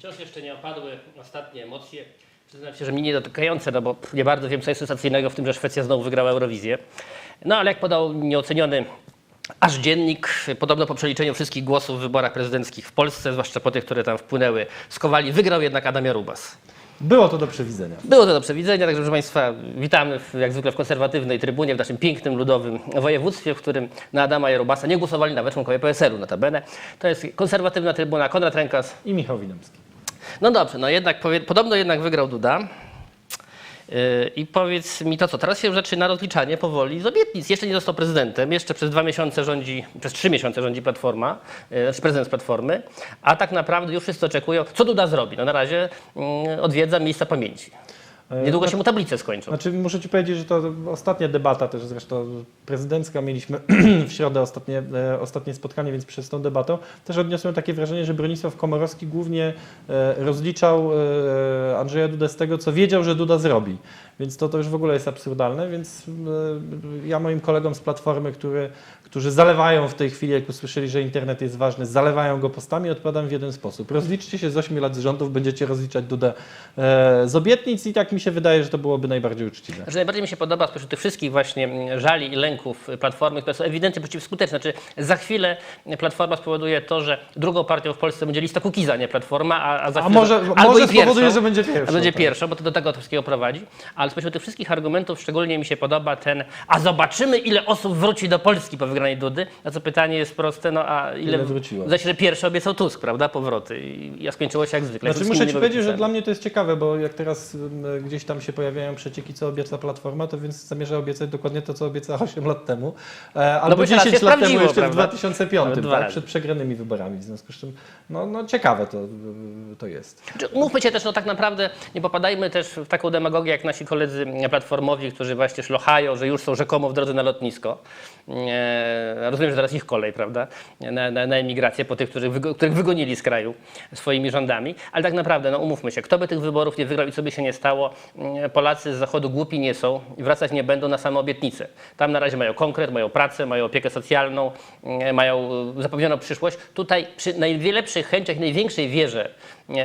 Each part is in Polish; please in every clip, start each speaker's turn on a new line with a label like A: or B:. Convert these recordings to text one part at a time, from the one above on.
A: Wciąż jeszcze nie opadły ostatnie emocje. Przyznam się, że mi nie dotykające, no bo nie bardzo wiem, co jest sensacyjnego w tym, że Szwecja znowu wygrała Eurowizję. No ale jak podał nieoceniony aż dziennik, podobno po przeliczeniu wszystkich głosów w wyborach prezydenckich w Polsce, zwłaszcza po tych, które tam wpłynęły z Kowali, wygrał jednak Adam Jarubas.
B: Było to do przewidzenia.
A: Było to do przewidzenia, także proszę Państwa, witamy w, jak zwykle w konserwatywnej trybunie, w naszym pięknym, ludowym województwie, w którym na Adama Jarubasa nie głosowali nawet członkowie PSL-u notabene. To jest konserwatywna trybuna, Konrad Rękas.
B: I Michał Winemski.
A: No dobrze, no jednak, podobno jednak wygrał Duda. Yy, I powiedz mi to co, teraz się zaczyna rozliczanie powoli z obietnic. Jeszcze nie został prezydentem, jeszcze przez dwa miesiące rządzi, przez trzy miesiące rządzi Platforma, znaczy prezydent z Platformy, a tak naprawdę już wszyscy oczekują, co Duda zrobi. No na razie yy, odwiedza miejsca pamięci. Niedługo się mu tablice skończą.
B: Znaczy muszę Ci powiedzieć, że to ostatnia debata też zresztą prezydencka, mieliśmy w środę ostatnie, e, ostatnie spotkanie, więc przez tą debatą też odniosłem takie wrażenie, że Bronisław Komorowski głównie e, rozliczał e, Andrzeja Dudę z tego, co wiedział, że Duda zrobi. Więc to, to już w ogóle jest absurdalne, więc e, ja moim kolegom z Platformy, który, którzy zalewają w tej chwili, jak usłyszeli, że internet jest ważny, zalewają go postami, odpowiadam w jeden sposób. Rozliczcie się z 8 lat z rządów, będziecie rozliczać Dudę e, z obietnic i tak mi się wydaje, że to byłoby najbardziej uczciwe.
A: Że najbardziej mi się podoba spośród tych wszystkich właśnie żali i lęków Platformy, które są ewidentnie przeciwskuteczne. Znaczy za chwilę Platforma spowoduje to, że drugą partią w Polsce będzie lista Kukiza, nie Platforma, a, a za
B: A
A: chwilę,
B: może,
A: albo
B: może
A: i pierwszą,
B: spowoduje, że będzie pierwszy.
A: a będzie
B: tak.
A: pierwszą, bo to do tego to wszystkiego prowadzi. Ale spośród tych wszystkich argumentów szczególnie mi się podoba ten, a zobaczymy ile osób wróci do Polski po wygranej Dudy. Na co pytanie jest proste, no a ile,
B: Ile wróciło?
A: Że pierwszy obiecał Tusk, prawda, powroty. I, a skończyło się jak zwykle.
B: Znaczy muszę Ci powiedzieć, że dla mnie to jest ciekawe, bo jak teraz gdzieś tam się pojawiają przecieki, co obieca Platforma, to więc zamierza obiecać dokładnie to, co obiecała 8 lat temu. E, albo
A: bo się raz
B: 10
A: się
B: lat temu jeszcze
A: prawda?
B: w 2005,
A: Nawet dwa
B: tak, przed przegranymi wyborami. W związku z czym, no, no ciekawe to, to jest.
A: Mówmy się też, no tak naprawdę nie popadajmy też w taką demagogię jak nasi koledzy platformowi, którzy właśnie szlochają, że już są rzekomo w drodze na lotnisko. E, rozumiem, że teraz ich kolej, prawda, na, na, na emigrację po tych, których, wygo, których wygonili z kraju swoimi rządami. Ale tak naprawdę, no umówmy się, kto by tych wyborów nie wygrał i co by się nie stało, mm, Polacy z Zachodu głupi nie są i wracać nie będą na same obietnice. Tam na razie mają konkret, mają pracę, mają opiekę socjalną, mm, mają zapewnioną przyszłość. Tutaj przy najlepszych chęciach, największej wierze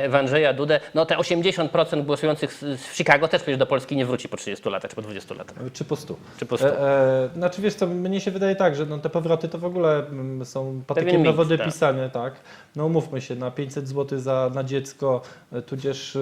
A: w Andrzeja Dudę, no te 80% głosujących z- w Chicago też przecież do Polski nie wróci po 30 latach czy po 20 latach.
B: Czy po 100.
A: Czy po 100.
B: E, e, znaczy wiesz co, mnie się wydaje tak, że no, te powroty to w ogóle mm, są patykiem na wodę
A: tak.
B: pisane, tak. No umówmy się, na 500 zł za, na dziecko, e, tudzież, e,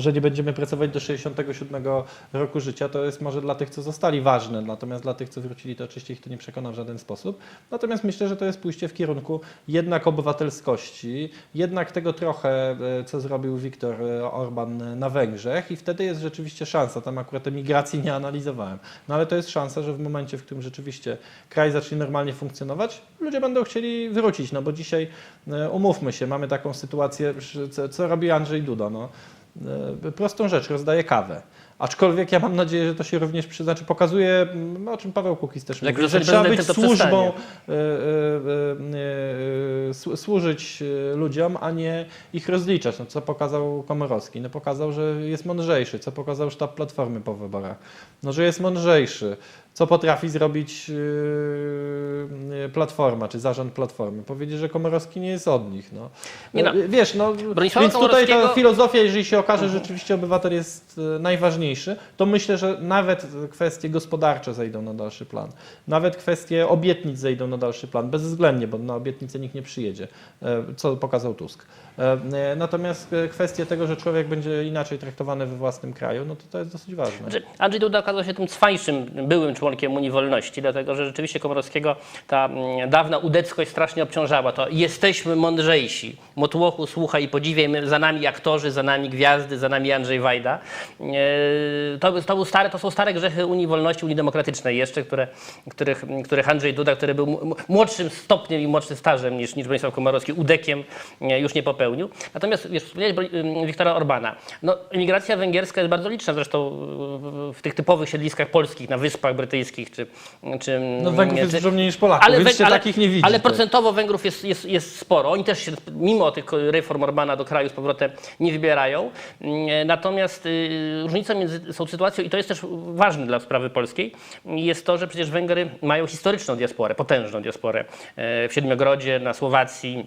B: że nie będziemy pracować do 67 roku życia, to jest może dla tych, co zostali ważne, natomiast dla tych, co wrócili, to oczywiście ich to nie przekona w żaden sposób. Natomiast myślę, że to jest pójście w kierunku jednak obywatelskości, jednak tego trochę, e, co zrobił Viktor Orban na Węgrzech. I wtedy jest rzeczywiście szansa, tam akurat emigracji nie analizowałem, no ale to jest szansa, że w momencie, w którym rzeczywiście kraj zacznie normalnie funkcjonować, ludzie będą chcieli wrócić, no bo dzisiaj, e, umówmy się, mamy taką sytuację, co, co robi Andrzej Duda, no, e, prostą rzecz, rozdaje kawę. Aczkolwiek ja mam nadzieję, że to się również przy, znaczy pokazuje, mm, o czym Paweł Kukiz też
A: Jak
B: mówi, że trzeba być służbą, e, e, słu- służyć e, ludziom, a nie ich rozliczać. No, co pokazał Komorowski? No, pokazał, że jest mądrzejszy. Co pokazał sztab Platformy po wyborach? No, że jest mądrzejszy. Co potrafi zrobić e, Platforma, czy zarząd Platformy? Powiedzieć, że Komorowski nie jest od nich. No.
A: Nie no.
B: E, Wiesz, no,
A: Bronisława
B: więc tutaj ta filozofia, jeżeli się okaże, że rzeczywiście obywatel jest najważniejszy, to myślę, że nawet kwestie gospodarcze zejdą na dalszy plan. Nawet kwestie obietnic zejdą na dalszy plan, bezwzględnie, bo na obietnicę nikt nie przyjedzie, co pokazał Tusk. Natomiast kwestie tego, że człowiek będzie inaczej traktowany we własnym kraju, no to to jest dosyć ważne.
A: Andrzej Duda okazał się tym cwańszym byłym członkiem Unii Wolności, dlatego że rzeczywiście Komorowskiego ta mm, dawna udeckość strasznie obciążała. To jesteśmy mądrzejsi. Motłochu, słuchaj i podziwiaj, my, za nami aktorzy, za nami gwiazdy, za nami Andrzej Wajda. E, To, to, stare, to są stare grzechy Unii Wolności, Unii Demokratycznej jeszcze, które, których, których Andrzej Duda, który był młodszym stopniem i młodszym stażem niż, niż Bronisław Komorowski, udekiem e, już nie popełnił. Natomiast wiesz, wspomniałeś Wiktora Orbana. No, emigracja węgierska jest bardzo liczna, zresztą w tych typowych siedliskach polskich, na Wyspach Brytyjskich, czy... czy
B: No Węgrów
A: czy-
B: jest dużo mniej niż Polaków, więc
A: Węg-
B: się takich nie widzi.
A: Ale
B: tak.
A: procentowo Węgrów jest, jest, jest sporo. Oni też się, mimo tych reform Orbana do kraju z powrotem nie wybierają. Mm, Natomiast y, różnicą między tą sytuacją, i to jest też ważne dla sprawy polskiej, jest to, że przecież Węgry mają historyczną diasporę, potężną diasporę e, w Siedmiogrodzie, na Słowacji,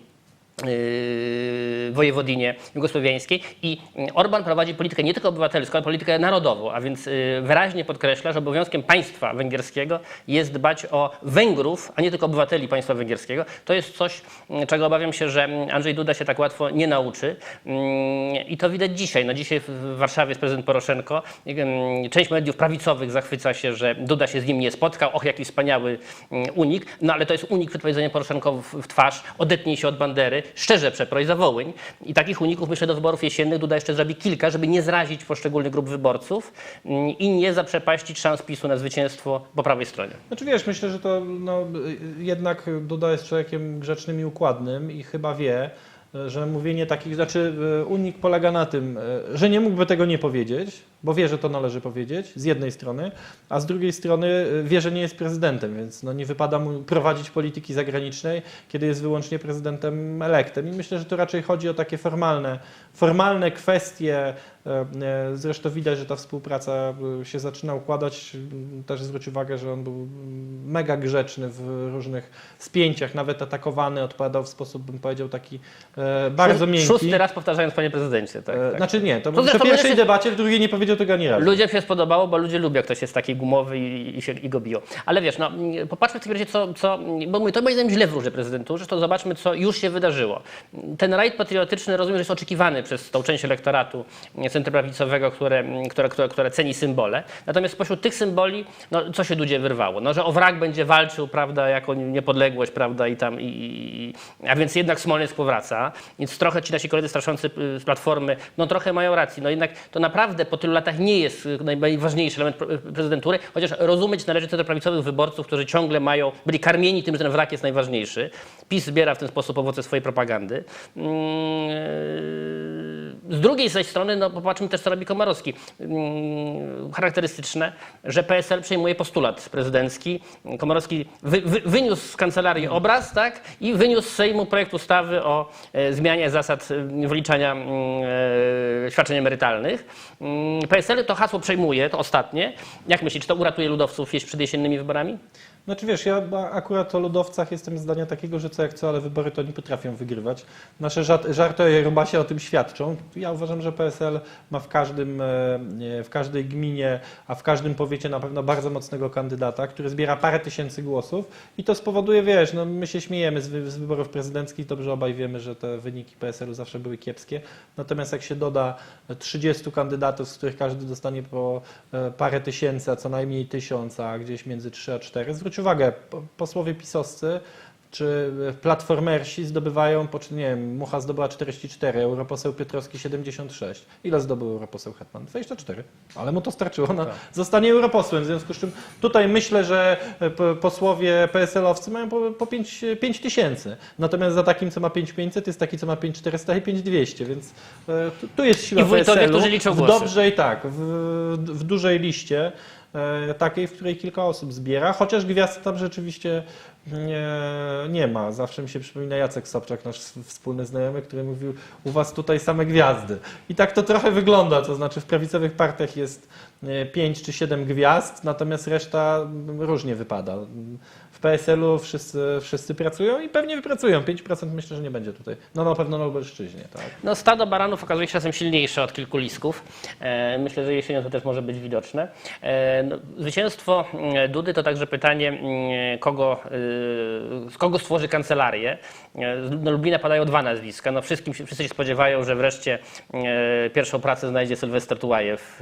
A: wojewodinie jugosłowiańskiej i Orban prowadzi politykę nie tylko obywatelską, ale politykę narodową, a więc yy, wyraźnie podkreśla, że obowiązkiem państwa węgierskiego jest dbać o Węgrów, a nie tylko obywateli państwa węgierskiego. To jest coś, yy, czego obawiam się, że Andrzej Duda się tak łatwo nie nauczy Yy, i to widać dzisiaj. No dzisiaj w Warszawie jest prezydent Poroszenko. Yy, Część mediów prawicowych zachwyca się, że Duda się z nim nie spotkał. Och, jaki wspaniały yy, unik. No ale to jest unik przed powiedzeniem Poroszenko w twarz. Odetnij się od bandery, szczerze przeproj za Wołyń. I takich uników myślę do wyborów jesiennych Duda jeszcze zrobi kilka, żeby nie zrazić poszczególnych grup wyborców yy, i nie zaprzepaścić szans PiSu na zwycięstwo po prawej stronie.
B: Znaczy wiesz, myślę, że to no, jednak Duda jest człowiekiem grzecznym i układnym i chyba wie, że mówienie takich, znaczy e, unik polega na tym, e, że nie mógłby tego nie powiedzieć, bo wie, że to należy powiedzieć, z jednej strony, a z drugiej strony e, wie, że nie jest prezydentem, więc no, nie wypada mu prowadzić polityki zagranicznej, kiedy jest wyłącznie prezydentem elektem. I myślę, że tu raczej chodzi o takie formalne, formalne kwestie. e, e, Zresztą widać, że ta współpraca się zaczyna układać. Też zwróć uwagę, że on był mm, mega grzeczny w różnych spięciach, nawet atakowany, odpowiadał w sposób, bym powiedział, taki e, bardzo miękki.
A: Szósty raz powtarzając, panie prezydencie. Tak,
B: E,
A: tak.
B: Znaczy nie, to,
A: To
B: przy pierwszej debacie, w drugiej nie powiedział tego ani razu.
A: Ludziom się spodobało, bo ludzie lubią, jak ktoś jest taki gumowy i, i, się, i go biją. Ale wiesz, no, popatrzmy w takim razie, co, co bo mówię, to moim zdaniem źle wróży prezydenturze, to zobaczmy, co już się wydarzyło. Ten rajd patriotyczny, rozumiem, że jest oczekiwany przez tą część elektoratu centroprawicowego, które, które, które, które ceni symbole. Natomiast spośród tych symboli, no, co się ludzie wyrwało? No, że o wrak będzie walczył, prawda, jako niepodległość, prawda, i tam, i, i, a więc jednak Smoleńsk powraca. Więc trochę ci nasi koledzy straszący y, z Platformy, no trochę mają rację. No jednak to naprawdę po tylu latach nie jest y, najważniejszy element pre- prezydentury, chociaż rozumieć należy do prawicowych wyborców, którzy ciągle mają, byli karmieni tym, że ten wrak jest najważniejszy. PiS zbiera w ten sposób owoce swojej propagandy. Mm, Z drugiej zaś strony, no popatrzmy też, co robi Komorowski. Mm, Charakterystyczne, że PSL przejmuje postulat prezydencki. Komorowski wy, wy, wyniósł z kancelarii obraz, tak? I wyniósł z Sejmu projekt ustawy o e, zmianie zasad wliczania mm, e, świadczeń emerytalnych. PSL to hasło przejmuje, to ostatnie. Jak myślisz, czy to uratuje ludowców przed jesiennymi wyborami?
B: Znaczy wiesz, ja akurat o ludowcach jestem zdania takiego, że co jak co, ale wybory to nie potrafią wygrywać. Nasze żart- żarty o o tym świadczą. Ja uważam, że PSL ma w, każdym, e, w każdej gminie, a w każdym powiecie na pewno bardzo mocnego kandydata, który zbiera parę tysięcy głosów i to spowoduje, wiesz, no my się śmiejemy z, wy- z wyborów prezydenckich, dobrze obaj wiemy, że te wyniki PSL-u zawsze były kiepskie. Natomiast jak się doda 30 kandydatów, z których każdy dostanie po e, parę tysięcy, a co najmniej tysiąc, a gdzieś między 3 a 4. Zwróć uwagę, po- posłowie pisowscy czy e, platformersi zdobywają, nie wiem, Mucha zdobyła 44, europoseł Piotrowski 76. Ile zdobył europoseł Hetman? 24. Ale mu to starczyło na zostanie europosłem, w związku z czym tutaj myślę, że e, posłowie PSL-owcy mają po, po 5, 5 tysięcy. Natomiast za takim, co ma 5500 jest taki, co ma 5400 i 5200, więc e, tu, tu jest siła
A: I wójtowie,
B: PSL-u.
A: którzy liczą
B: w
A: głosy.
B: dobrze i tak, w, w dużej liście, e, takiej, w której kilka osób zbiera, chociaż gwiazd tam rzeczywiście nie, nie ma. Zawsze mi się przypomina Jacek Sobczak, nasz wspólny znajomy, który mówił, u was tutaj same gwiazdy. I tak to trochę wygląda, to znaczy w prawicowych partiach jest e, pięć czy siedem gwiazd, natomiast reszta mm, różnie wypada. W PSL-u wszyscy, wszyscy pracują i pewnie wypracują. 5% myślę, że nie będzie tutaj. No na pewno na Lubelszczyźnie, tak.
A: No, stado baranów okazuje się czasem silniejsze od kilku lisków. E, myślę, że jesienią to też może być widoczne. E, no, zwycięstwo mm, Dudy to także pytanie, mm, kogo, kogo stworzy kancelarię. E, no, Lublina padają dwa nazwiska. No, wszystkim, wszyscy się spodziewają, że wreszcie e, pierwszą pracę znajdzie Sylwester Tułajew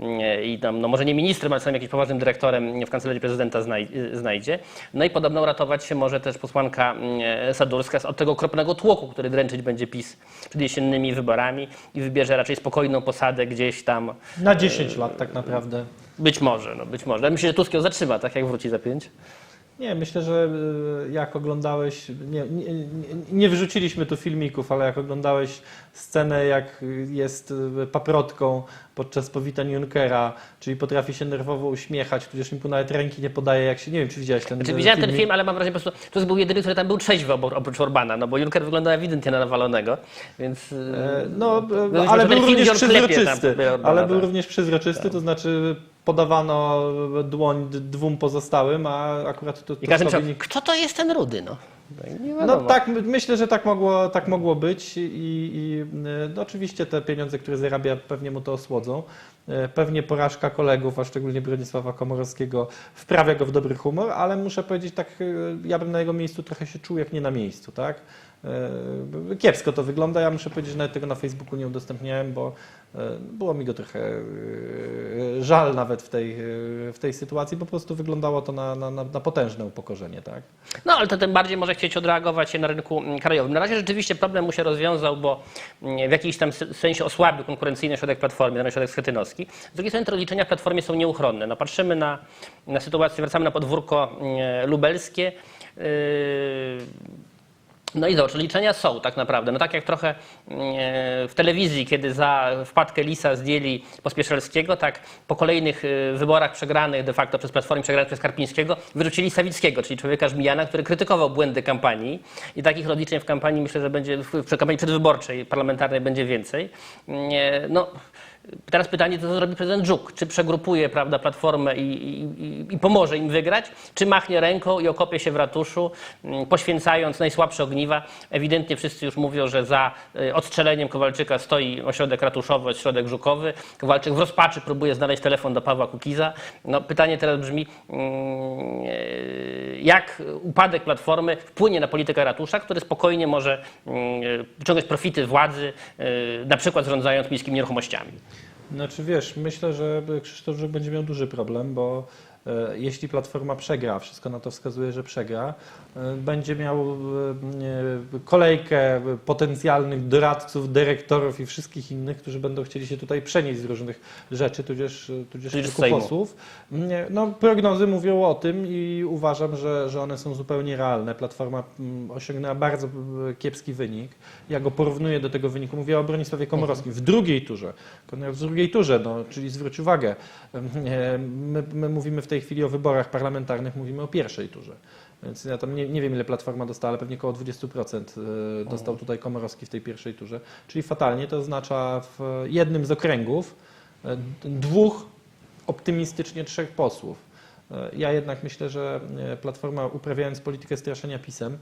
A: e, i tam, no może nie ministrem, ale co najmniej jakimś poważnym dyrektorem w kancelarii prezydenta znaj, znajdzie. No i podobno ratować się może też posłanka mm, Sadurska od tego okropnego tłoku, który dręczyć będzie PiS przed jesiennymi wyborami i wybierze raczej spokojną posadę gdzieś tam,
B: Na 10 lat tak naprawdę.
A: być może, no być może. Myślę, że Tusk ją zatrzyma, tak jak wróci za pięć.
B: Nie, myślę, że y, jak oglądałeś, nie, nie, nie- wyrzuciliśmy tu filmików, ale jak oglądałeś scenę, jak jest paprotką podczas powitań Junckera, czyli potrafi się nerwowo uśmiechać, tudzież mi nawet ręki nie podaje, jak się, nie wiem, czy widziałeś ten
A: Znaczy,
B: y,
A: widziałem ten film, ale mam wrażenie po prostu, Tusk był jedyny, który tam był trzeźwy oprócz Orbana, no bo Juncker wyglądał ewidentnie na nawalonego, więc... y,
B: E, No, e,
A: Wydaje mi się,
B: ale był
A: film,
B: również
A: on klepie tam
B: przezroczysty. Ale był również przezroczysty, to znaczy podawano dłoń dwóm pozostałym, a akurat to,
A: I każdy myślał, kto to jest ten rudy, no?
B: No
A: wiadomo.
B: tak, my- myślę, że tak mogło, tak mogło być i, i no, oczywiście te pieniądze, które zarabia, pewnie mu to osłodzą. Y, Pewnie porażka kolegów, a szczególnie Bronisława Komorowskiego, wprawia go w dobry humor, ale muszę powiedzieć tak, y, ja bym na jego miejscu trochę się czuł jak nie na miejscu, tak? Y, Kiepsko to wygląda, ja muszę powiedzieć, że nawet tego na Facebooku nie udostępniałem, bo y, było mi go trochę y, żal nawet w tej, w tej sytuacji, po prostu wyglądało to na, na, na potężne upokorzenie, tak?
A: No ale to tym bardziej może chcieć odreagować się na rynku mm, krajowym. Na razie rzeczywiście problem mu się rozwiązał, bo mm, w jakiś tam sensie osłabił konkurencyjny środek Platformy, ten środek schetynowski. Z drugiej strony te rozliczenia Platformie są nieuchronne. No, patrzymy na, na sytuację, wracamy na podwórko mm, lubelskie. No i zobacz, liczenia są tak naprawdę. No tak jak trochę mm, w telewizji, kiedy za wpadkę Lisa zdjęli Pospieszalskiego, tak po kolejnych y, wyborach przegranych de facto przez Platformę, przegranych przez Karpińskiego, wyrzucili Sawickiego, czyli człowieka Żmijana, który krytykował błędy kampanii. I takich rozliczeń w kampanii myślę, że będzie, w kampanii przedwyborczej, parlamentarnej będzie więcej. Nie, No, Teraz pytanie, co zrobi prezydent Żuk? Czy przegrupuje prawda, Platformę i, i, i- pomoże im wygrać, czy machnie ręką i okopie się w ratuszu, mm, poświęcając najsłabsze ogniwa? Ewidentnie wszyscy już mówią, że za y, odstrzeleniem Kowalczyka stoi ośrodek ratuszowy, ośrodek Żukowy. Kowalczyk w rozpaczy próbuje znaleźć telefon do Pawła Kukiza. No, pytanie teraz brzmi, mm, e, jak upadek Platformy wpłynie na politykę ratusza, który spokojnie może mm, e, wyciągać profity władzy, na przykład zarządzając miejskimi nieruchomościami.
B: Znaczy wiesz, myślę, że Krzysztof Żuk będzie miał duży problem, bo jeśli Platforma przegra, a wszystko na to wskazuje, że przegra, e, będzie miał e, e, kolejkę potencjalnych doradców, dyrektorów i wszystkich innych, którzy będą chcieli się tutaj przenieść z różnych rzeczy, tudzież, tudzież
A: Tudzież
B: posłów. No, prognozy mówią o tym i uważam, że, że one są zupełnie realne. Platforma mm, osiągnęła bardzo e, kiepski wynik. Ja go porównuję do tego wyniku. Mówię o Bronisławie Komorowskim w drugiej turze. W drugiej turze, no, czyli zwróć uwagę, e, my, my mówimy w tej chwili o wyborach parlamentarnych, mówimy o pierwszej turze. Więc ja tam nie, nie wiem, ile Platforma dostała, ale pewnie około 20% e, dostał tutaj Komorowski w tej pierwszej turze. Czyli fatalnie to oznacza w jednym z okręgów e, dwóch optymistycznie trzech posłów. E, Ja jednak myślę, że Platforma uprawiając politykę straszenia pisem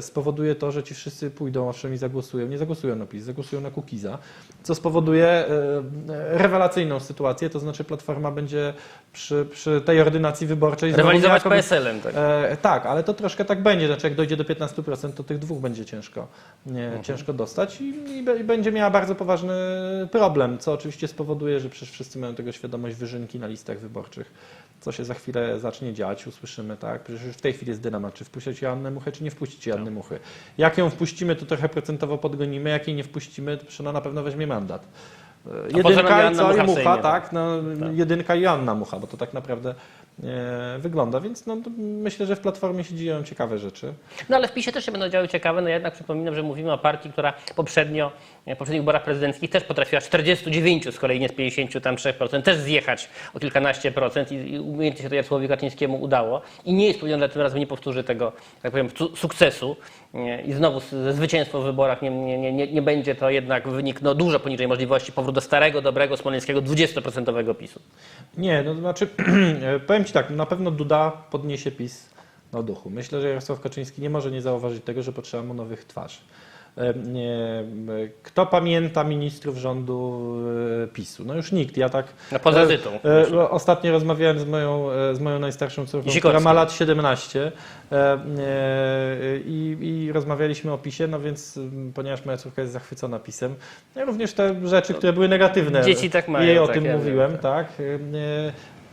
B: spowoduje to, że ci wszyscy pójdą owszem i zagłosują. Nie zagłosują na PiS, zagłosują na Kukiza, co spowoduje e, e, rewelacyjną sytuację, to znaczy Platforma będzie przy, przy tej ordynacji wyborczej
A: Rywalizować
B: niejako-
A: PSL-em. Tak.
B: E, tak, ale to troszkę tak będzie. Znaczy, jak dojdzie do 15%, to tych dwóch będzie ciężko, nie,
A: Mhm.
B: ciężko dostać i, i będzie miała bardzo poważny problem, co oczywiście spowoduje, że przecież wszyscy mają tego świadomość wyżynki na listach wyborczych. Co się za chwilę zacznie dziać, usłyszymy, tak? Przecież już w tej chwili jest dylemat, czy wpuścić Joannę Muchę, czy nie wpuścić Joanny
A: Tak.
B: Muchy. Jak ją wpuścimy, to trochę procentowo podgonimy, jak jej nie wpuścimy, to ona na pewno weźmie mandat. E, Jedynka i
A: Joanna
B: co? I
A: Mucha Sejmie,
B: tak? No,
A: Tak.
B: Jedynka i Joanna Mucha, bo to tak naprawdę wygląda, więc no, myślę, że w Platformie się dzieją ciekawe rzeczy.
A: No ale w PiSie też się będą działy ciekawe, no jednak przypominam, że mówimy o partii, która poprzednio, w poprzednich wyborach prezydenckich też potrafiła z 49 z kolei nie z 53% też zjechać o kilkanaście procent i, i umiejętnie się to Jarosławowi Kaczyńskiemu udało i nie jest powiedziane, że tym razem nie powtórzy tego, tak powiem, su- sukcesu nie, i znowu z- zwycięstwo w wyborach nie, nie, nie, nie, będzie to jednak wynik no, dużo poniżej możliwości powrót do starego, dobrego, smoleńskiego 20% PiSu.
B: Nie, no to znaczy, powiem Ci tak, na pewno Duda podniesie PiS na duchu. Myślę, że Jarosław Kaczyński nie może nie zauważyć tego, że potrzeba mu nowych twarzy. Kto pamięta ministrów rządu e, PiSu? No już nikt. Ja tak.
A: No, poza
B: e,
A: Zytą.
B: e, Ostatnio rozmawiałem z moją, e, z moją najstarszą córką, która
A: Sikowską.
B: ma lat 17 e, e, i, i rozmawialiśmy o PiSie, no więc ponieważ moja córka jest zachwycona PiSem, ja również te rzeczy, które były negatywne,
A: Dzieci tak mają,
B: jej o
A: tak,
B: tym
A: ja
B: mówiłem,
A: tak.
B: tak.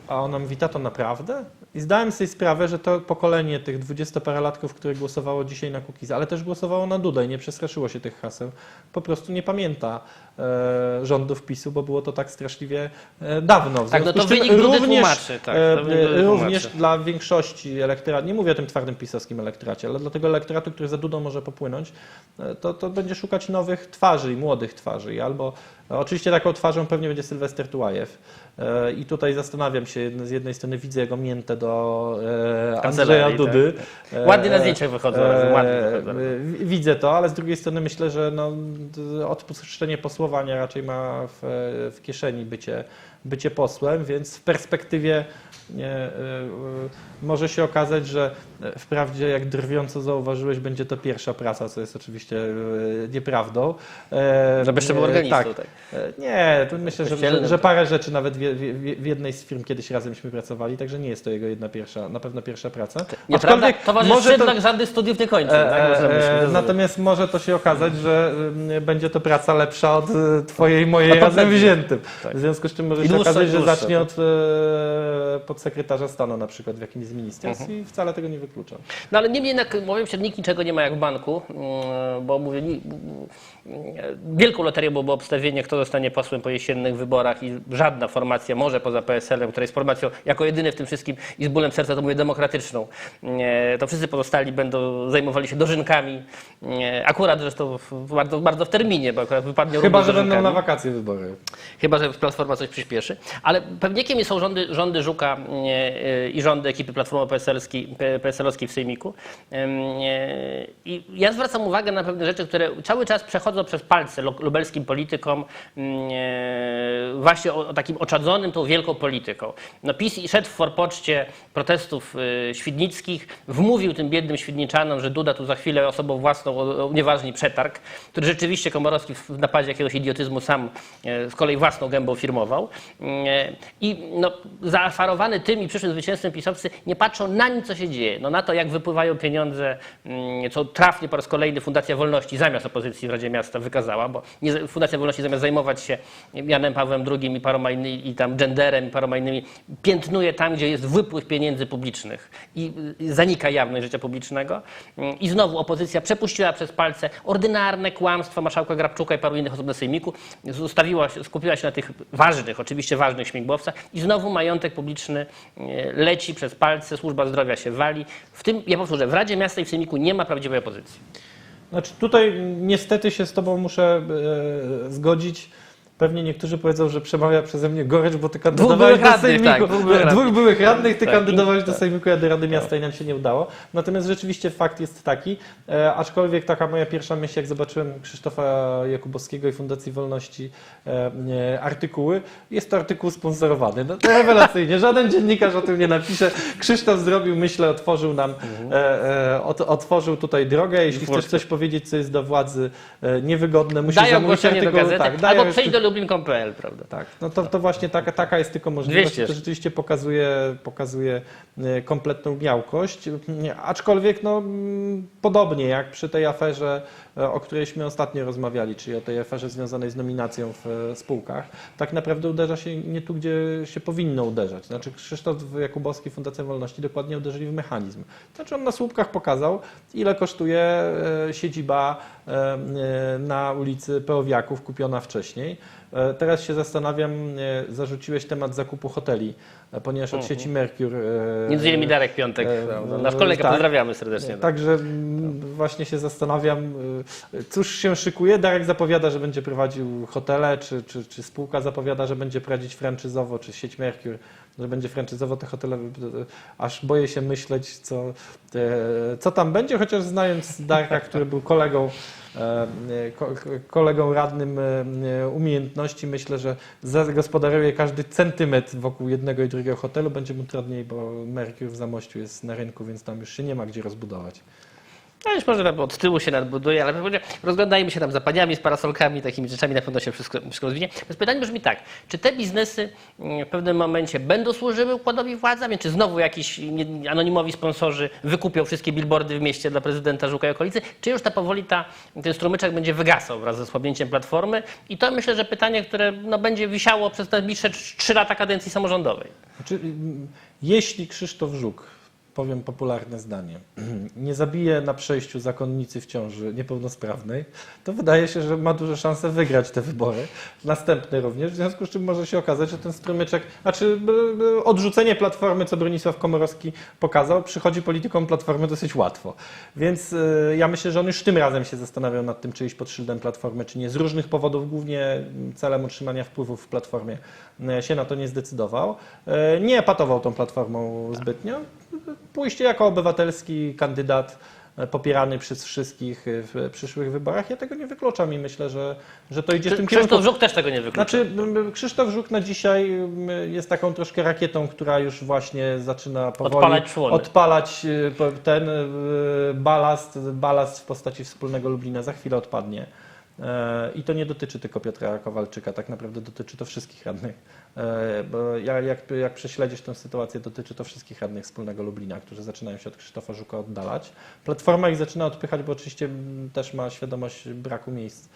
B: A ona mówi, tato, naprawdę? I zdałem sobie sprawę, że to pokolenie tych dwudziestoparolatków, które głosowało dzisiaj na Kukiza, ale też głosowało na Dudę i nie przestraszyło się tych haseł, po prostu nie pamięta rządów PiSu, bo było to tak straszliwie e, dawno. W
A: Tak, no
B: związku
A: to
B: z czym
A: wynik
B: również,
A: tłumaczy, tak,
B: e,
A: to
B: również
A: tłumaczy.
B: dla większości elektoratu, nie mówię o tym twardym pisowskim elektoracie, ale dla tego elektoratu, który za Dudą może popłynąć, e, to, to będzie szukać nowych twarzy i młodych twarzy. Albo oczywiście taką twarzą pewnie będzie Sylwester Tułajew. E, I tutaj zastanawiam się, z jednej strony widzę jego miętę do e, Andrzeja Dudy.
A: tak. Ładnie na zdjęciach wychodzą ładnie
B: E,
A: wychodzą
B: e, Widzę to, ale z drugiej strony myślę, że no, odpuszczenie raczej ma w, w kieszeni bycie, bycie posłem, więc w perspektywie nie, e, e, może się okazać, że e, wprawdzie, jak drwiąco zauważyłeś, będzie to pierwsza praca, co jest oczywiście nieprawdą. E,
A: Żeby jeszcze był organistą,
B: Tak. E, Nie, to myślę, że, że, że
A: tak.
B: parę rzeczy nawet w, w, w jednej z firm kiedyś razemśmy pracowali, także nie jest to jego jedna pierwsza, na pewno pierwsza praca.
A: Nieprawda? Towarzysz
B: może to-
A: Szydlak żadnych studiów nie kończył.
B: E,
A: tak?
B: Natomiast może to się okazać, że y, będzie to praca lepsza od twojej i mojej
A: to
B: razem wziętym.
A: Tak.
B: W związku z czym może się okazać, że zacznie
A: tak.
B: od podsekretarza stanu na przykład w jakimś z ministerstw
A: Mhm.
B: i wcale tego nie wykluczam.
A: No ale niemniej jednak, powiem Ci, nikt niczego nie ma jak w banku, mm, bo mówię, wielką loterią byłoby obstawienie, kto zostanie posłem po jesiennych wyborach i żadna formacja, może poza PSL-em, która jest formacją jako jedyny w tym wszystkim i z bólem serca to mówię demokratyczną, to wszyscy pozostali będą zajmowali się dożynkami, akurat zresztą w, bardzo, bardzo w terminie, bo akurat wypadnie
B: Chyba, że będą na wakacje wybory.
A: Chyba, że Platforma coś przyspieszy. Ale pewnikiem są rządy, rządy Żuka i rządy ekipy Platformy PSL-owskiej w Sejmiku. Nie, I ja zwracam uwagę na pewne rzeczy, które cały czas przechodzą przez palce lu- lubelskim politykom, ym, nie, właśnie o, o takim oczadzonym tą wielką polityką. No PiS szedł w forpoczcie protestów świdnickich, wmówił tym biednym świdniczanom, że Duda tu za chwilę osobą własną unieważni przetarg, który rzeczywiście Komorowski w napadzie jakiegoś idiotyzmu sam e, z kolei własną gębą firmował. E, I no, zaafarowany tym i przyszłym zwycięstwem pisowcy nie patrzą na nic, co się dzieje. No, na to, jak wypływają pieniądze, mm, co trafnie po raz kolejny Fundacja Wolności zamiast opozycji w Radzie Miasta wykazała, bo Fundacja Wolności zamiast zajmować się Janem Pawłem II i paroma innymi, i tam genderem i paroma innymi, piętnuje tam, gdzie jest wypływ pieniędzy publicznych i y, zanika jawność życia publicznego. Mm, I znowu opozycja przepuściła przez palce ordynarne kłamstwa marszałka Grabczuka i paru innych osób na sejmiku, zostawiła skupiła się na tych ważnych, oczywiście ważnych śmigłowcach i znowu majątek publiczny leci przez palce, służba zdrowia się wali. W tym, ja powtórzę, w Radzie Miasta i w Sejmiku nie ma prawdziwej opozycji.
B: Znaczy tutaj niestety się z Tobą muszę e, zgodzić. Pewnie niektórzy powiedzą, że przemawia przeze mnie gorycz, bo Ty kandydowałeś do
A: radnych,
B: Sejmiku.
A: tak, dwóch byłych
B: dwóch
A: radnych.
B: byłych radnych, Ty
A: Tak.
B: kandydowałeś do Sejmiku, ja do Rady Miasta i nam się nie udało. Natomiast rzeczywiście fakt jest taki, e, aczkolwiek taka moja pierwsza myśl, jak zobaczyłem Krzysztofa Jakubowskiego i Fundacji Wolności e, e, artykuły, jest to artykuł sponsorowany. No, to rewelacyjnie, żaden dziennikarz o tym nie napisze. Krzysztof zrobił, myślę, otworzył nam,
A: Mhm.
B: e, e, ot, otworzył tutaj drogę. Jeśli chcesz coś powiedzieć, co jest dla władzy e, niewygodne, musisz zamówić
A: ogłoszenie do
B: artykuł.
A: gazety,
B: tak,
A: albo przejdź do lublin.pl, prawda?
B: tak, no to, to właśnie taka, taka jest tylko możliwość.
A: 200
B: To rzeczywiście pokazuje, pokazuje e, kompletną miałkość. Nie, Aczkolwiek no, mm, podobnie jak przy tej aferze, e, o którejśmy ostatnio rozmawiali, czyli o tej aferze związanej z nominacją w e, spółkach, tak naprawdę uderza się nie tu, gdzie się powinno uderzać. Znaczy Krzysztof Jakubowski, Fundacja Wolności dokładnie uderzyli w mechanizm. Znaczy on na słupkach pokazał, ile kosztuje siedziba na ulicy Peowiaków kupiona wcześniej. E, Teraz się zastanawiam, e, zarzuciłeś temat zakupu hoteli, e, ponieważ od sieci Mercure... e,
A: Między innymi Darek Piątek, nasz kolega,
B: tak.
A: pozdrawiamy serdecznie.
B: Także właśnie się zastanawiam, cóż się szykuje. Darek zapowiada, że będzie prowadził hotele, czy, czy, czy spółka zapowiada, że będzie prowadzić franczyzowo, czy sieć Mercure, że będzie franczyzowo te hotele. Aż boję się myśleć, co, co tam będzie, chociaż znając Darka, który był kolegą, ko- kolegą radnym e, umiejętności, myślę, że zagospodaruje każdy centymetr wokół jednego i drugiego hotelu. Będzie mu trudniej, bo Mercure w Zamościu jest na rynku, więc tam już się nie ma gdzie rozbudować.
A: No już może od tyłu się nadbuduje, ale rozglądajmy się tam za paniami z parasolkami, takimi rzeczami, na pewno się wszystko, wszystko rozwinie. Więc pytanie brzmi tak, czy te biznesy mm, w pewnym momencie będą służyły układowi władzy, więc czy znowu jakiś anonimowi sponsorzy wykupią wszystkie billboardy w mieście dla prezydenta Żuka i okolicy, czy już ta powoli ta, ten strumyczek będzie wygasał wraz ze słabnięciem Platformy i to myślę, że pytanie, które no, będzie wisiało przez najbliższe trzy lata kadencji samorządowej.
B: Znaczy, mm, jeśli Krzysztof Żuk, powiem popularne zdanie, nie zabije na przejściu zakonnicy w ciąży niepełnosprawnej, to wydaje się, że ma duże szanse wygrać te wybory. Następne również, w związku z czym może się okazać, że ten strumyczek, znaczy b- b- odrzucenie Platformy, co Bronisław Komorowski pokazał, przychodzi politykom Platformy dosyć łatwo. Więc y, ja myślę, że on już tym razem się zastanawiał nad tym, czy iść pod szyldem Platformy, czy nie. Z różnych powodów, głównie celem utrzymania wpływów w Platformie, się na to nie zdecydował. Nie epatował tą Platformą zbytnio. Pójście jako obywatelski kandydat e, popierany przez wszystkich e, w przyszłych wyborach. Ja tego nie wykluczam i myślę, że, że to idzie w tym kierunku.
A: Krzysztof Żuk też tego nie wyklucza.
B: Znaczy, Krzysztof Żuk na dzisiaj jest taką troszkę rakietą, która już właśnie zaczyna powoli
A: Odpalać człony.
B: odpalać, po- ten balast, balast w postaci wspólnego Lublina za chwilę odpadnie. E, I to nie dotyczy tylko Piotra Kowalczyka, tak naprawdę dotyczy to wszystkich radnych. E, Bo ja- jak, jak prześledzisz tę sytuację, dotyczy to wszystkich radnych wspólnego Lublina, którzy zaczynają się od Krzysztofa Żuka oddalać. Platforma ich zaczyna odpychać, bo oczywiście m, też ma świadomość braku miejsc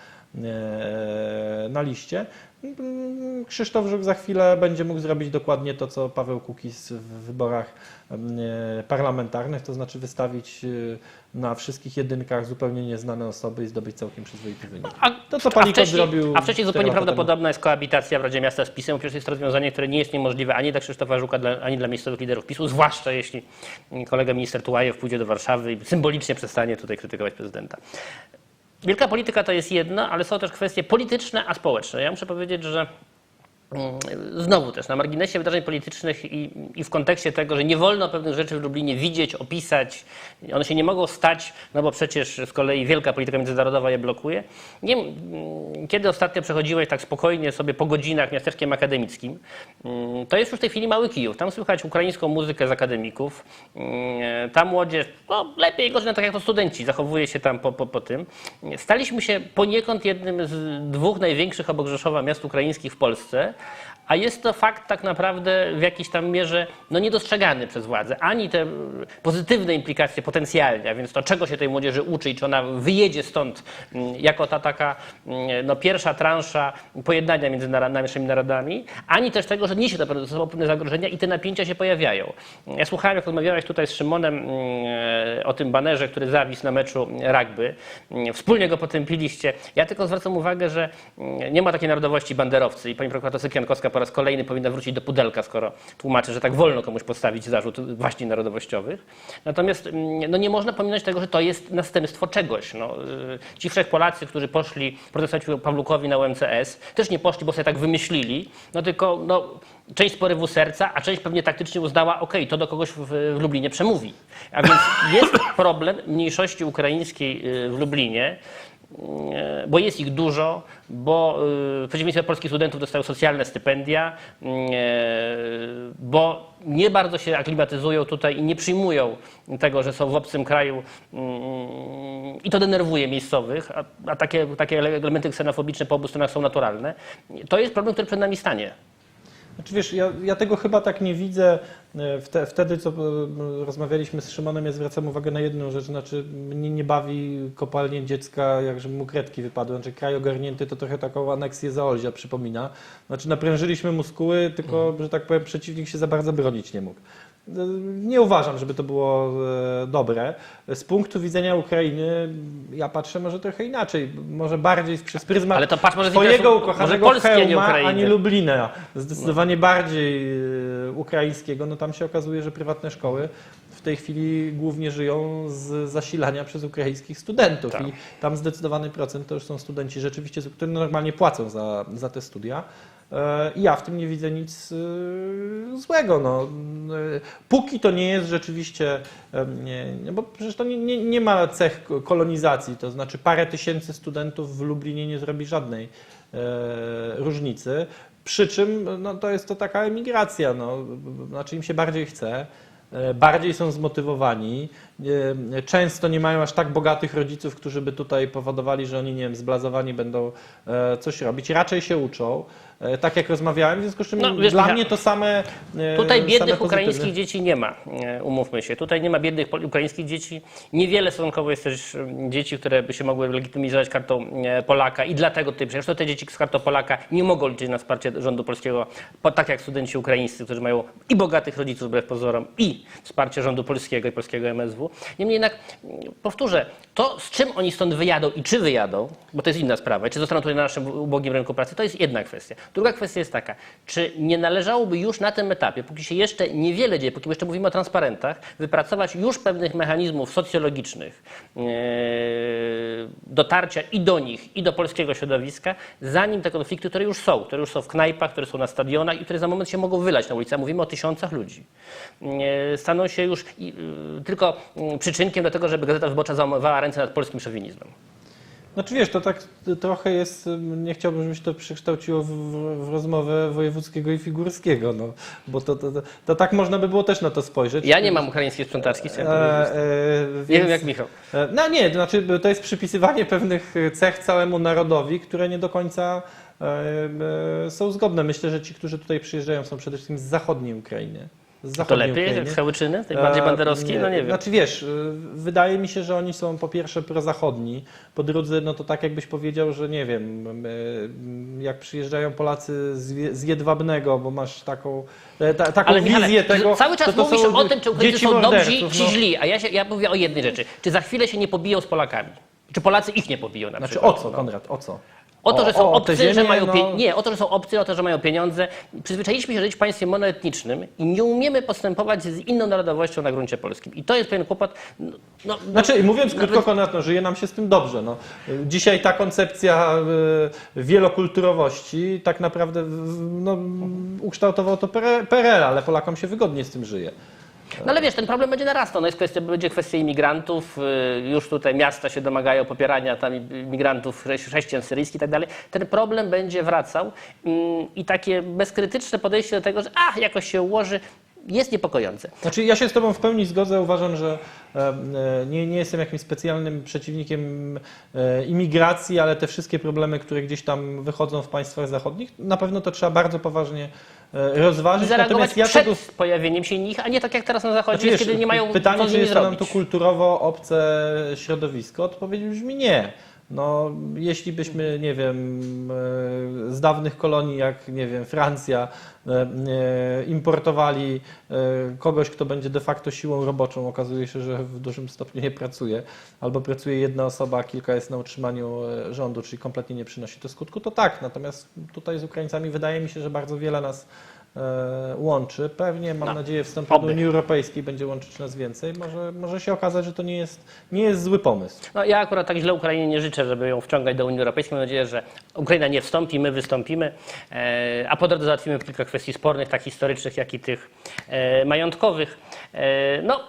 B: na liście. Mm, Krzysztof Żuk za chwilę będzie mógł zrobić dokładnie to, co Paweł Kukiz w wyborach e, parlamentarnych, to znaczy wystawić e, na wszystkich jedynkach zupełnie nieznane osoby i zdobyć całkiem przyzwoity wynik.
A: A,
B: To, co
A: wcześniej,
B: zrobił
A: a wcześniej zupełnie prawdopodobna jest koabitacja w Radzie Miasta z PiSem. Przecież jest to rozwiązanie, które nie jest niemożliwe ani dla Krzysztofa Żuka, ani dla miejscowych liderów PiSu, zwłaszcza jeśli kolega minister Tułajew pójdzie do Warszawy i symbolicznie przestanie tutaj krytykować prezydenta. Wielka polityka to jest jedno, ale są też kwestie polityczne, a społeczne. Ja muszę powiedzieć, że Znowu też na marginesie wydarzeń politycznych i, i w kontekście tego, że nie wolno pewnych rzeczy w Lublinie widzieć, opisać, one się nie mogą stać, no bo przecież z kolei wielka polityka międzynarodowa je blokuje. Nie, mm, kiedy ostatnio przechodziłeś tak spokojnie sobie po godzinach miasteczkiem akademickim, mm, to jest już w tej chwili mały Kijów. Tam słychać ukraińską muzykę z akademików. Mm, Ta młodzież, no lepiej gorzej, no tak jak to studenci, zachowuje się tam po, po, po tym. Staliśmy się poniekąd jednym z dwóch największych obok Rzeszowa miast ukraińskich w Polsce, a jest to fakt tak naprawdę w jakiejś tam mierze no, niedostrzegany przez władze. Ani te pozytywne implikacje potencjalnie, a więc to czego się tej młodzieży uczy i czy ona wyjedzie stąd mm, jako ta taka mm, no, pierwsza transza pojednania między naszymi narodami, ani też tego, że niesie to ze sobą pewne zagrożenia i te napięcia się pojawiają. Ja słuchałem, jak rozmawiałeś tutaj z Szymonem mm, o tym banerze, który zawisł na meczu rugby. Wspólnie go potępiliście. Ja tylko zwracam uwagę, że nie ma takiej narodowości banderowcy i pani prokurator Sypiankowska po raz kolejny powinna wrócić do pudelka, skoro tłumaczy, że tak wolno komuś postawić zarzut właśnie narodowościowych. Natomiast mm, no nie można pominąć tego, że to jest następstwo czegoś. No, y, ci Polacy, którzy poszli protestować Pawlukowi na UMCS, też nie poszli, bo sobie tak wymyślili, no tylko no, część z porywu serca, a część pewnie taktycznie uznała, okej, to do kogoś w, w Lublinie przemówi. A więc jest problem mniejszości ukraińskiej y, w Lublinie, bo jest ich dużo, bo y, w przeciwieństwie do polskich studentów dostają socjalne stypendia, e, bo nie bardzo się aklimatyzują tutaj i nie przyjmują tego, że są w obcym kraju mm, i to denerwuje miejscowych, a, a takie, takie elementy ksenofobiczne po obu stronach są naturalne. To jest problem, który przed nami stanie.
B: Znaczy wiesz, ja, ja tego chyba tak nie widzę. E, Wte, wtedy, co e, rozmawialiśmy z Szymonem, ja zwracam uwagę na jedną rzecz, znaczy mnie nie bawi kopalnie dziecka, jak żeby mu kredki wypadły. Znaczy kraj ogarnięty to trochę taką aneksję Zaolzia przypomina. Znaczy naprężyliśmy muskuły, tylko, że tak powiem, przeciwnik się za bardzo bronić nie mógł. Nie uważam, żeby to było e, dobre. Z punktu widzenia Ukrainy ja patrzę może trochę inaczej, może bardziej przez pryzmat
A: Ale to patrz może
B: twojego
A: może
B: ukochanego
A: Polski, a nie
B: Chełma, a
A: Ukrainy.
B: nie Lublina. Zdecydowanie bardziej e, ukraińskiego. No tam się okazuje, że prywatne szkoły w tej chwili głównie żyją z zasilania przez ukraińskich studentów
A: Tak.
B: i tam zdecydowany procent to już są studenci rzeczywiście, którzy normalnie płacą za, za te studia. E, I ja w tym nie widzę nic e, złego. No. E, Póki to nie jest rzeczywiście, nie, bo przecież to nie, nie, nie ma cech ko- kolonizacji, to znaczy parę tysięcy studentów w Lublinie nie zrobi żadnej e, różnicy. Przy czym no, to jest to taka emigracja, no, znaczy im się bardziej chce, bardziej są zmotywowani, często nie mają aż tak bogatych rodziców, którzy by tutaj powodowali, że oni, nie wiem, zblazowani będą e, coś robić, raczej się uczą. E, Tak jak rozmawiałem, w związku z czym
A: No, wiesz,
B: dla
A: Michał,
B: mnie to same e,
A: Tutaj
B: same
A: biednych
B: pozytywne.
A: ukraińskich dzieci nie ma, umówmy się. Tutaj nie ma biednych ukraińskich dzieci. Niewiele stosunkowo jest też dzieci, które by się mogły legitymizować kartą Polaka i dlatego tutaj przecież to te dzieci z kartą Polaka nie mogą liczyć na wsparcie rządu polskiego, po, tak jak studenci ukraińscy, którzy mają i bogatych rodziców wbrew pozorom i wsparcie rządu polskiego i polskiego MSW. Niemniej jednak, mm, powtórzę, to z czym oni stąd wyjadą i czy wyjadą, bo to jest inna sprawa, czy zostaną tutaj na naszym ubogim rynku pracy, to jest jedna kwestia. Druga kwestia jest taka, czy nie należałoby już na tym etapie, póki się jeszcze niewiele dzieje, póki jeszcze mówimy o transparentach, wypracować już pewnych mechanizmów socjologicznych e, dotarcia i do nich, i do polskiego środowiska, zanim te konflikty, które już są, które już są w knajpach, które są na stadionach i które za moment się mogą wylać na ulicę, mówimy o tysiącach ludzi, e, staną się już i, y, tylko przyczynkiem do tego, żeby Gazeta Wyborcza załamywała ręce nad polskim szowinizmem.
B: Znaczy wiesz, to tak trochę jest, nie chciałbym, żebyś to przekształciło w, w rozmowę wojewódzkiego i figurskiego, no, bo to, to, to, to tak można by było też na to spojrzeć.
A: Ja nie mam ukraińskiej sprzątaczki, chciałem
B: E, e,
A: Nie
B: więc-
A: wiem jak Michał.
B: E, No nie, to znaczy to jest przypisywanie pewnych cech całemu narodowi, które nie do końca e, e, są zgodne. Myślę, że ci, którzy tutaj przyjeżdżają są przede wszystkim z zachodniej Ukrainy.
A: To lepiej,
B: Ukrainy.
A: jak tej bardziej
B: E,
A: banderowskiej? No nie wiem.
B: Znaczy wiesz, y, wydaje mi się, że oni są po pierwsze prozachodni, po drugie, no to tak jakbyś powiedział, że nie wiem, y, jak przyjeżdżają Polacy z, Jedwabnego, bo masz taką, e, ta, taką
A: Ale Michale,
B: wizję tego.
A: cały czas
B: to to
A: mówisz o tym, czy Ukraińcy są dobrzy
B: morderców,
A: czy
B: no.
A: źli, a ja, się, ja mówię o jednej rzeczy. Czy za chwilę się nie pobiją z Polakami? Czy Polacy ich nie pobiją na
B: Znaczy
A: przykład?
B: o co, Konrad, o co?
A: O to, że są
B: o, te
A: obcy, że mają
B: no.
A: pie... Nie, o to, że są obcy, o to, że mają pieniądze. Przyzwyczailiśmy się żyć w państwie monoetnicznym i nie umiemy postępować z inną narodowością na gruncie polskim. I to jest pewien kłopot. No, no,
B: Znaczy, mówiąc krótko,
A: Nawet-
B: no, żyje nam się z tym dobrze. No. Dzisiaj ta koncepcja y, wielokulturowości tak naprawdę no, ukształtował to PRL, ale Polakom się wygodnie z tym żyje.
A: No ale wiesz, ten problem będzie narastał. No jest kwestia, będzie kwestia imigrantów. y, Już tutaj miasta się domagają popierania tam imigrantów chrze- chrześcijan syryjskich i tak dalej. Ten problem będzie wracał mm, i takie bezkrytyczne podejście do tego, że ach, jakoś się ułoży, jest niepokojące.
B: Znaczy, ja się z Tobą w pełni zgodzę. Uważam, że e, nie, nie jestem jakimś specjalnym przeciwnikiem e, imigracji, ale te wszystkie problemy, które gdzieś tam wychodzą w państwach zachodnich, na pewno to trzeba bardzo poważnie rozważyć.
A: zareagować
B: ja
A: przed
B: tego
A: pojawieniem się nich, a nie tak jak teraz na Zachodzie,
B: Znaczy, wiesz,
A: kiedy nie mają
B: pytanie, czy jest to nam tu kulturowo obce środowisko? Odpowiedź brzmi nie. No, jeśli byśmy, nie wiem, e, z dawnych kolonii, jak, nie wiem, Francja, e, e, importowali kogoś, kto będzie de facto siłą roboczą, okazuje się, że w dużym stopniu nie pracuje, albo pracuje jedna osoba, a kilka jest na utrzymaniu rządu, czyli kompletnie nie przynosi to skutku, to tak. Natomiast tutaj z Ukraińcami wydaje mi się, że bardzo wiele nas łączy. Pewnie, mam
A: No,
B: nadzieję, wstęp do. Unii Europejskiej będzie łączyć nas więcej. Może, może się okazać, że to nie jest, nie jest zły pomysł.
A: No, ja akurat tak źle Ukrainie nie życzę, żeby ją wciągać do Unii Europejskiej. Mam nadzieję, że Ukraina nie wstąpi, my wystąpimy, e, a po drodze załatwimy kilka kwestii spornych, tak historycznych, jak i tych e, majątkowych. E, no,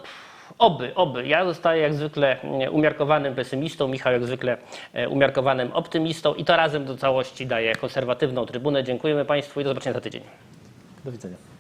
A: oby, oby. Ja zostaję jak zwykle e, umiarkowanym pesymistą, Michał jak zwykle e, umiarkowanym optymistą i to razem do całości daje konserwatywną trybunę. Dziękujemy Państwu i do zobaczenia za tydzień.
B: どういたじゃん